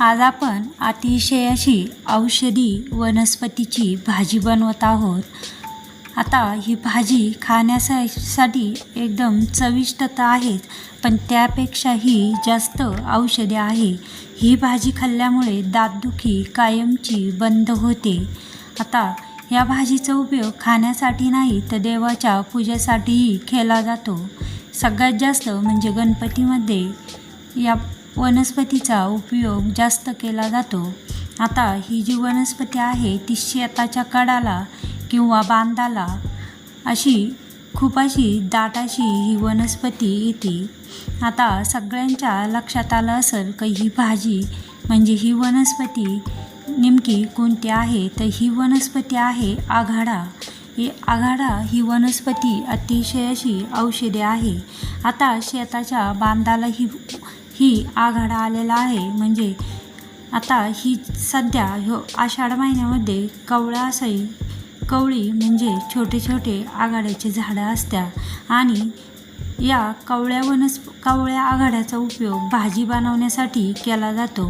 आज आपण अतिशय अशी औषधी वनस्पतीची भाजी बनवत आहोत. आता ही भाजी खाण्यासाठी एकदम चविष्ट तर आहेच पण त्यापेक्षाही जास्त औषधी आहे. ही भाजी खाल्ल्यामुळे दातदुखी कायमची बंद होते. आता या भाजीचा उपयोग खाण्यासाठी नाही तर देवाच्या पूजेसाठीही केला जातो. सगळ्यात जास्त म्हणजे गणपतीमध्ये या वनस्पतीचा उपयोग जास्त केला जातो. आता ही जी वनस्पती आहे ती शेताच्या कडाला किंवा बांधाला अशी खूप अशी दाट अशी ही वनस्पती येते. आता सगळ्यांच्या लक्षात आलं असेल की ही भाजी म्हणजे ही वनस्पती नेमकी कोणती आहे? तर ही वनस्पती आहे आघाडा. ही आघाडा ही वनस्पती अतिशय अशी औषधे आहे. आता शेताच्या बांधाला ही ही आघाडा आलेला आहे. म्हणजे आता ही सध्या ह्यो आषाढ महिन्यामध्ये कवळा असाई कवळी म्हणजे छोटे छोटे आघाड्याचे झाडं असतात आणि या कवळ्या वनस्प कवळ्या आघाड्याचा उपयोग भाजी बनवण्यासाठी केला जातो.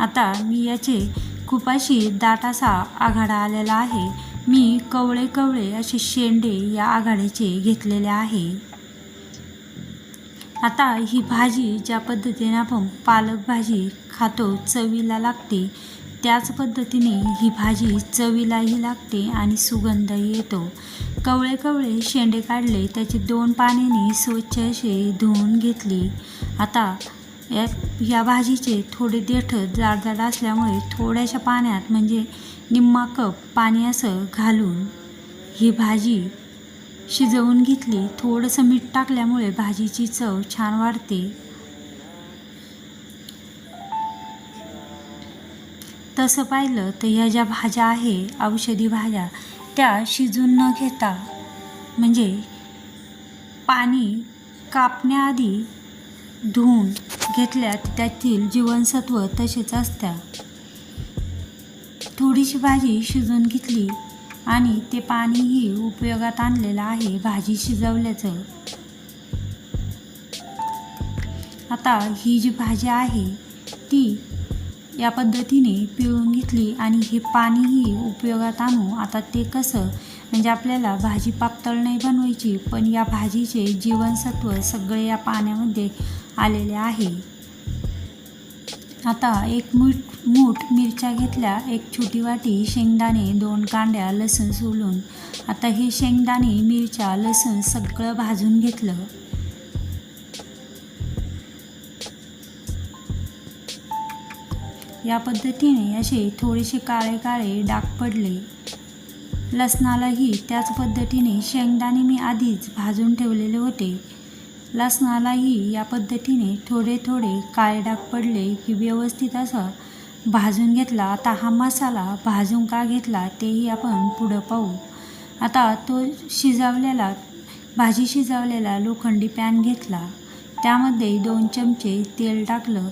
आता मी याचे खूप अशी दाट असा आघाडा आलेला आहे. मी कवळे कवळे असे शेंडे या आघाड्याचे घेतलेले आहे. आता ही भाजी ज्या पद्धतीने आपण पालक भाजी खातो चवीला लागते त्याच पद्धतीने ही भाजी चवीलाही लागते आणि सुगंधही येतो. कवळे कवळे शेंडे काढले त्याचे दोन पाण्याने स्वच्छ असे धुवून घेतले. आता या या भाजीचे थोडे देठ जाडजाड असल्यामुळे थोड्याशा पाण्यात म्हणजे निम्मा कप पाणी असं घालून ही भाजी शिजवून घेतली. थोडंसं मीठ टाकल्यामुळे भाजीची चव छान वाढते. तसं पाहिलं तर ह्या ज्या भाज्या आहे औषधी भाज्या त्या शिजून न घेता म्हणजे पाणी कापण्याआधी धुवून घेतल्यात त्यातील जीवनसत्व तसेच असत्या. थोडीशी भाजी शिजवून घेतली. आणि ते पाणीही उपयोगात आणलेलं आहे भाजी शिजवल्याचं. आता ही जी भाजी आहे ती या पद्धतीने पिळून घेतली आणि हे पाणीही उपयोगात आणू. आता ते कसं? म्हणजे आपल्याला भाजी पातळ नाही बनवायची पण या भाजीचे जीवनसत्व सगळे या पाण्यामध्ये आलेले आहे. आता एक मूठ मूठ मिरच्या घेतल्या एक छोटी वाटी शेंगदाणे दोन कांड्या लसूण सोलून. आता हे शेंगदाणे मिरच्या लसूण सगळं भाजून घेतलं. या पद्धतीने असे थोडेसे काळे काळे डाग पडले. लसणालाही त्याच पद्धतीने शेंगदाणे मी आधीच भाजून ठेवलेले होते. लसणालाही या पद्धतीने थोडे थोडे काळे डाग पडले की व्यवस्थित असं भाजून घेतला. आता हा मसाला भाजून का घेतला तेही आपण पुढं पाहू. आता तो शिजवलेला भाजी शिजवलेला लोखंडी पॅन घेतला. त्यामध्ये दोन चमचे तेल टाकलं.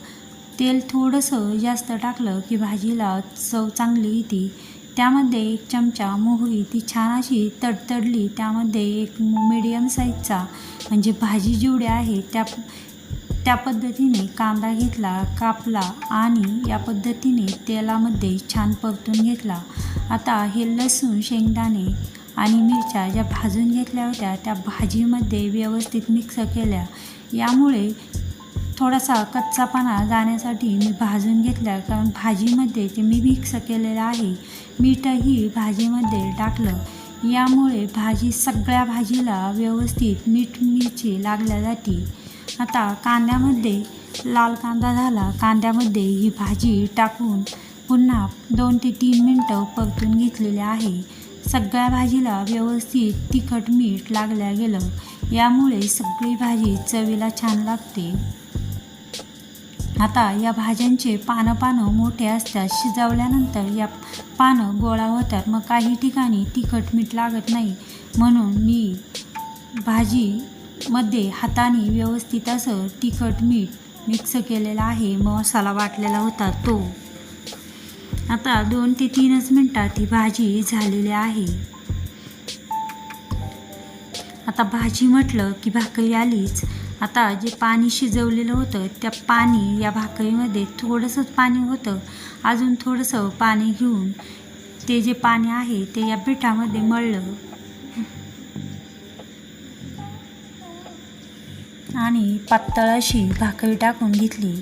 तेल थोडंसं जास्त टाकलं की भाजीला चव चांगली येते. त्यामध्ये एक चमचा मोहरी ती छान अशी तडतडली. त्यामध्ये एक मिडियम साईजचा म्हणजे भाजी जेवढी आहे त्या त्या पद्धतीने कांदा घेतला कापला आणि या पद्धतीने तेलामध्ये छान परतून घेतला. आता हे लसूण शेंगदाणे आणि मिरच्या ज्या भाजून घेतल्या होत्या त्या भाजीमध्ये व्यवस्थित मिक्स केल्या. यामुळे थोडासा कच्चापणा जाण्यासाठी मी भाजून घेतल्या कारण भाजीमध्ये ते मी मिक्स केलेलं आहे मीठही भाजीमध्ये टाकलं. यामुळे भाजी सगळ्या भाजीला व्यवस्थित मीठ मिरची लागल्या जाते. आता कांद्यामध्ये लाल कांदा झाला कांद्यामध्ये ही भाजी टाकून पुन्हा दोन ते तीन मिनटं परतून घेतलेले आहे. सगळ्या भाजीला व्यवस्थित तिखट मीठ लागल्या गेलं. यामुळे सगळी भाजी चवीला छान लागते. आता या भाज्यांचे पानं पानं मोठे असतात शिजवल्यानंतर या पानं गोळा होतात. मग काही ठिकाणी तिखट मीठ लागत नाही. म्हणून मी भाजीमध्ये हाताने व्यवस्थित असं तिखट मीठ मिक्स केलेलं आहे. मसाला वाटलेला होता तो. आता दोन ते तीनच मिनटात ही भाजी झालेली आहे. आता भाजी म्हटलं की भाकरी आलीच. आता जे पाणी शिजवलेलं होतं त्या पाणी या भाकरीमध्ये थोडंसंच पाणी होतं. अजून थोडंसं पाणी घेऊन ते जे पाणी आहे ते या पिठामध्ये मळलं. आणि पातळ अशी भाकरी टाकून घेतली.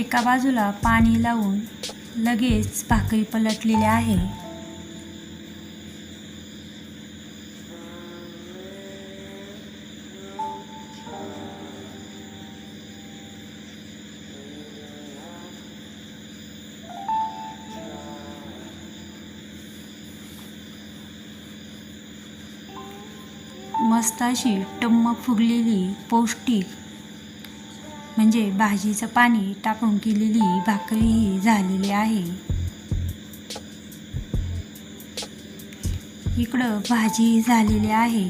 एका बाजूला पाणी लावून लगेच भाकरी पलटलेली आहे. मस्ताशी टम्म फुगलेली पौष्टिक म्हणजे भाजीचं पाणी टाकून केलेली भाकरी ही झालेली आहे. इकडं भाजी झालेली आहे.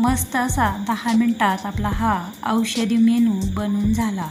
मस्त असा दहा मिनटात आपला हा औषधी मेनू बनून झाला.